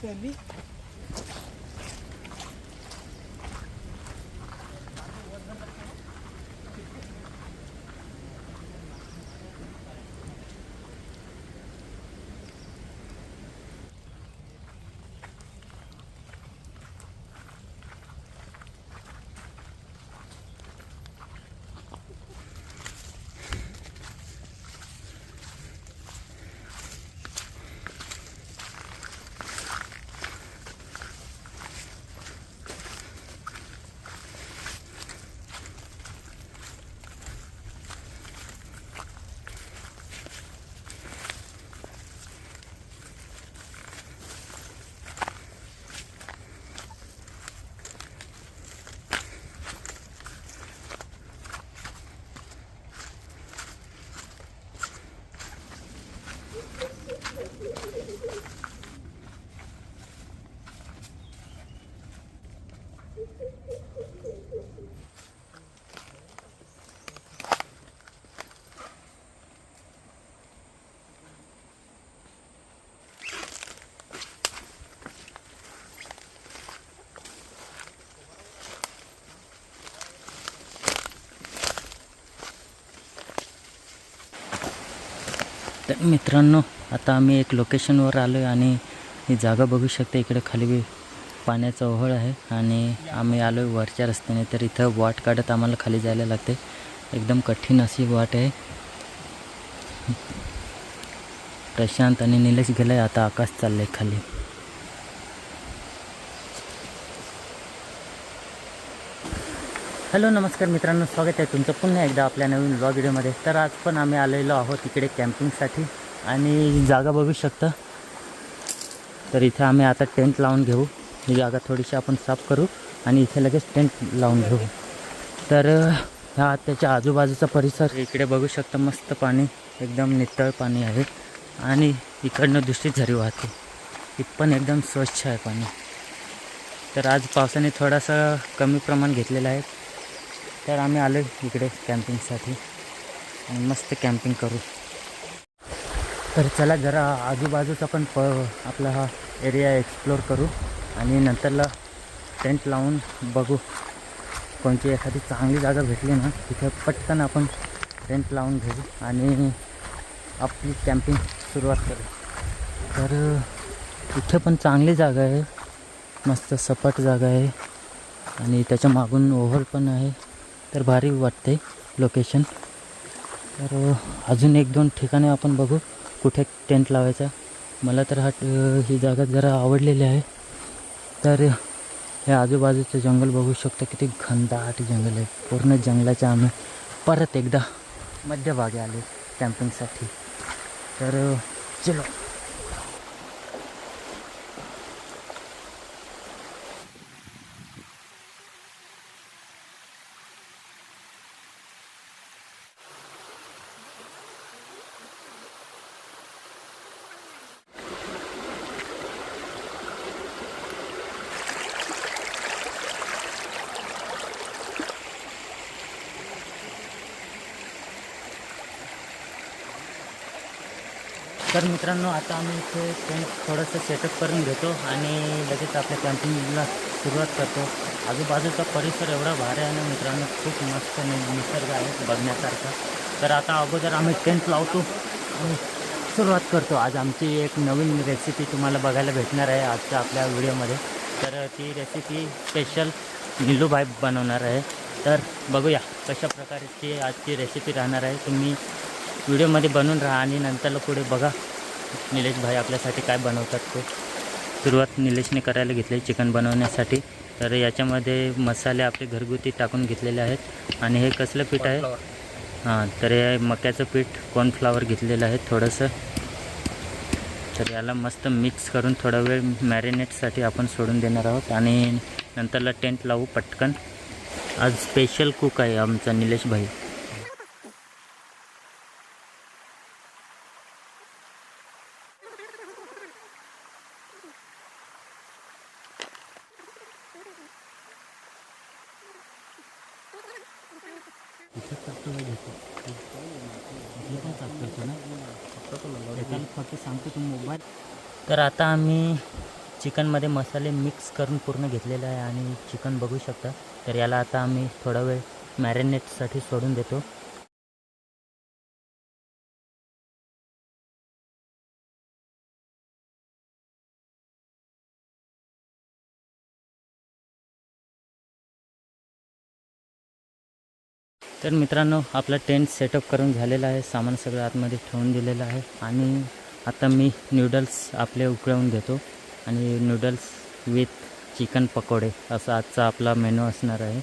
C'est lui तर मित्रांनो आता आम्ही एक लोकेशनवर आलो आहे आणि ही जागा बघू शकता. इकडे खाली पाण्याचा ओहळ आहे आणि आम्ही आलो आहे वरच्या रस्त्याने. तर इथं वाट काढत आम्हाला खाली जायला लागते एकदम कठीण अशी वाट आहे. प्रशांत आणि निलेश गेलाय आता आकाश चाललंय खाली. हॅलो नमस्कार मित्रांनो स्वागत आहे तुमचं पुन्हा एकदा आपल्या नवीन ब्लॉग व्हिडिओमध्ये तर आज पण आम्ही आलेलो आहोत इकडे कॅम्पिंगसाठी आणि जागा बघू शकता. तर इथे आम्ही आता टेंट लावून घेऊ. ही जागा थोडीशी आपण साफ करू आणि इथे लगेच टेंट लावून घेऊ. तर हा त्याच्या आजूबाजूचा परिसर इकडे बघू शकता मस्त पाणी एकदम नितळ पाणी आहे. आणि इकडनं दुसरी झरी वाहते. ती पण एकदम स्वच्छ आहे पाणी. तर आज पावसाने थोडासा कमी प्रमाण घेतलेलं आहे. तर आम्ही आलो इकडे कॅम्पिंगसाठी. आणि मस्त कॅम्पिंग करू. तर चला जरा आजूबाजूचा पण प आपला हा एरिया एक्सप्लोर करू. आणि नंतरला टेंट लावून बघू. कोणती एखादी चांगली जागा भेटली ना तिथे पटकन आपण टेंट लावून घेऊ आणि आपली कॅम्पिंग सुरुवात करू. तर इथे पण चांगली जागा आहे. मस्त सपाट जागा आहे. आणि त्याच्या मागून ओव्हर पण आहे. तर भारी वाटते लोकेशन तर अजून एक दोन ठिकाणे आपण बघू. कुठे टेंट लावायचा? मला तर हा ही जागा जरा आवडलेली आहे. तर हे आजूबाजूचं जंगल बघू शकतो किती घनदाट जंगल आहे. पूर्ण जंगलाच्या आम्ही परत एकदा मध्यभागी आलो कॅम्पिंगसाठी तर चलो. तर मित्रांनो आता आम्ही इथे टेंट थोडंसं सेटअप करून घेतो आणि लगेच आपल्या कॅम्पिंगला सुरुवात करतो. आजूबाजूचा परिसर एवढा भारी आहे ना मित्रांनो खूप मस्त निसर्ग आहे बघण्यासारखा. तर आता अगोदर आम्ही टेंट लावतो आणि सुरुवात करतो. आज आमची एक नवीन रेसिपी तुम्हाला बघायला भेटणार आहे आजच्या आपल्या व्हिडिओमध्ये. तर ती रेसिपी स्पेशल निलूबाई बनवणार आहे. तर बघूया कशा प्रकारची आजची रेसिपी राहणार आहे. तुम्ही व्हिडिओमध्ये बनवून राहा आणि नंतरला पुढे बघा निलेश भाई आपल्यासाठी काय बनवतात ते. सुरुवात निलेशने करायला घेतली चिकन बनवण्यासाठी. तर याच्यामध्ये मसाले आपले घरगुती टाकून घेतलेले आहेत. आणि हे कसलं पीठ आहे? हां तर हे मक्याचं पीठ कॉर्नफ्लावर घेतलेलं आहे थोडंसं. तर याला मस्त मिक्स करून थोडा वेळ मॅरिनेटसाठी आपण सोडून देणार आहोत. आणि नंतरला टेंट लावू पटकन. आज स्पेशल कुक आहे आमचा निलेश भाई इथं टाकतो हे घेतो. इथं पण साफ करतो ना एकाला फक्त सांगतो तू मोबाईल. तर आता आम्ही चिकनमध्ये मसाले मिक्स करून पूर्ण घेतलेले आहे आणि चिकन बघू शकता. तर याला आता आम्ही थोडा वेळ मॅरिनेटसाठी सोडून देतो. तर मित्रांनो आपला टेंट सेटअप करून झालेला आहे. सामान सगळं आतमध्ये ठेवून दिलेलं आहे. आणि आता मी नूडल्स आपले उकळवून घेतो आणि नूडल्स विथ चिकन पकोडे असा आजचा आपला मेनू असणार आहे.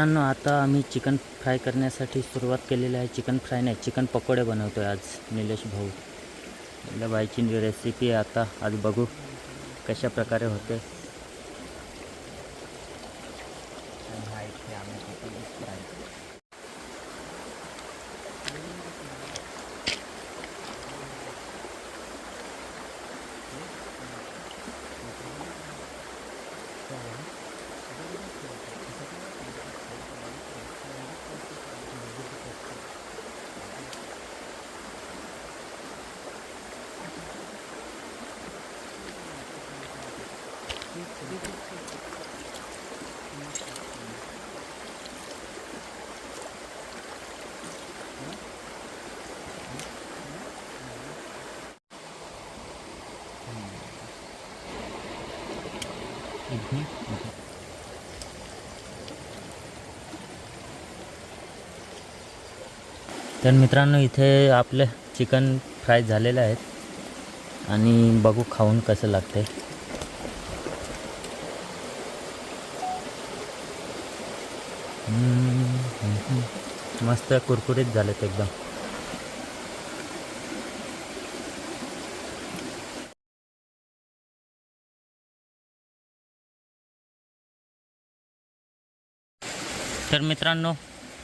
मित्रांनो आता आम्ही चिकन फ्राय करण्यासाठी सुरुवात केलेली आहे. चिकन फ्राय नाही चिकन पकोडे बनवतो आहे आज निलेश भाऊ. आपल्या बाईची रेसिपी आता आज बघू कशा प्रकारे होते. तर मित्रांनो इथे आपलं चिकन फ्राय झालेले आहेत. आणि बघू खाऊन कसं लागते मस्त कुरकुरीत झालेत एकदम. तर मित्रांनो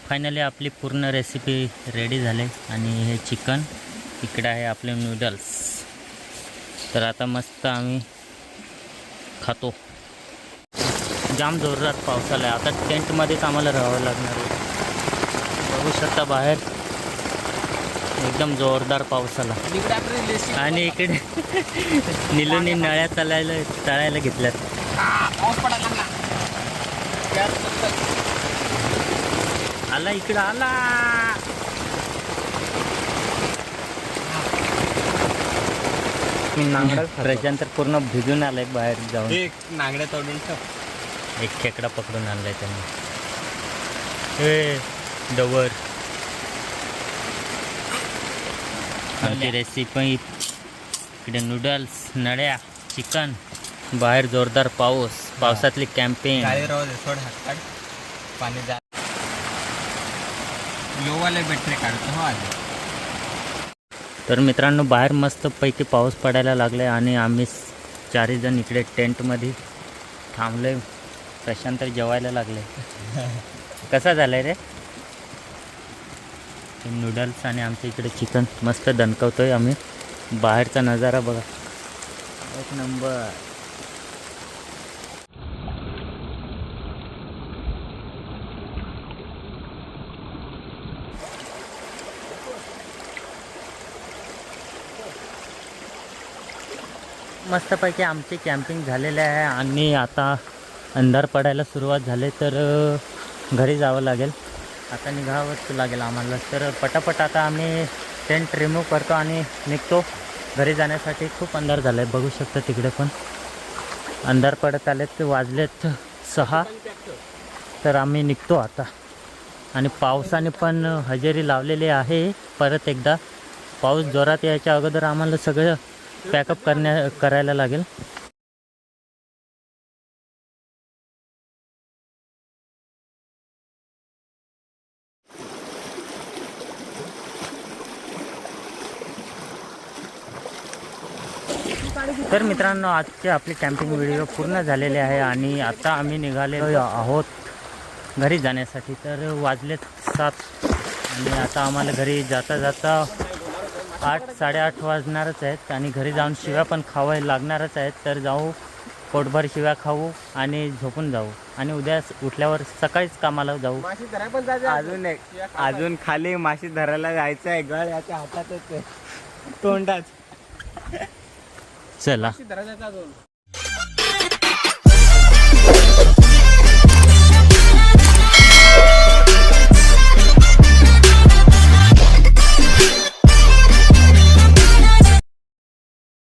फायनली आपली पूर्ण रेसिपी रेडी झाली आणि हे चिकन इकडे आहे आपले नूडल्स तर आता मस्त आम्ही खातो. जाम जोरदार पाऊस आला आहे आता टेंटमध्येच आम्हाला राहावं लागणार आहे. बघू शकता बाहेर. एकदम जोरदार पाऊस आला. आणि इकडे निलूनी नळ्या चालायला तळायला घेतल्यात. आला इकडं आला! प्रशांत पूर्ण भिजून आलाय बाहेर जाऊन. एक नांगड्या तोडून एक खेकडा पकडून आणलाय त्यांनी. डवर आमची रेसिपी इकडे नूडल्स नळ्या चिकन बाहेर जोरदार पाऊस पावसातली कॅम्पिंग पाणी जा. लोवाले बॅटरी काढतो हो. आधी तर मित्रांनो बाहेर मस्त पैकी पाऊस पडायला लागलाय आणि आम्ही चारही जण इकडे टेंटमध्ये थांबलोय. प्रशांत तर जेवायला लागले. कसा झालाय रे? नूडल्स आणि आमच्या इकडे चिकन मस्त दणकवतो आहे आम्ही. बाहेरचा नजारा बघा. एक नंबर मस्तपैकी आमची कॅम्पिंग झालेले आहे आणि आता अंधार पडायला सुरुवात झाली तर घरी जावं लागेल. आता निघावंच लागेल आम्हाला. तर पटापट आता आम्ही टेंट रिमूव्ह करतो आणि निघतो. घरी जाण्यासाठी खूप अंधार झाला आहे बघू शकता तिकडे पण. अंधार पडत आलेत वाजलेत सहा. तर आम्ही निघतो आता. आणि पावसाने पण हजेरी लावलेली आहे परत एकदा. पाऊस जोरात यायच्या अगोदर आम्हाला सगळं पॅकअप करण्या करायला लागेल. तर मित्रांनो आजचे आपली कॅम्पिंग व्हिडिओ पूर्ण झालेले आहे आणि आता आम्ही निघालेलो आहोत घरी जाण्यासाठी. तर वाजलेत सात आणि आता आम्हाला घरी जाता जाता आठ साडेआठ वाजणारच आहेत आणि घरी जाऊन शिव्या पण खावाय लागणारच आहेत. तर जाऊ पोटभर शिव्या खाऊ आणि झोपून जाऊ. आणि उद्या उठल्यावर सकाळीच कामाला जाऊ. अजून एक अजून खाली माशी धरायला जायचं आहे गळ याच्या हातातच आहे. तोंडात. चला.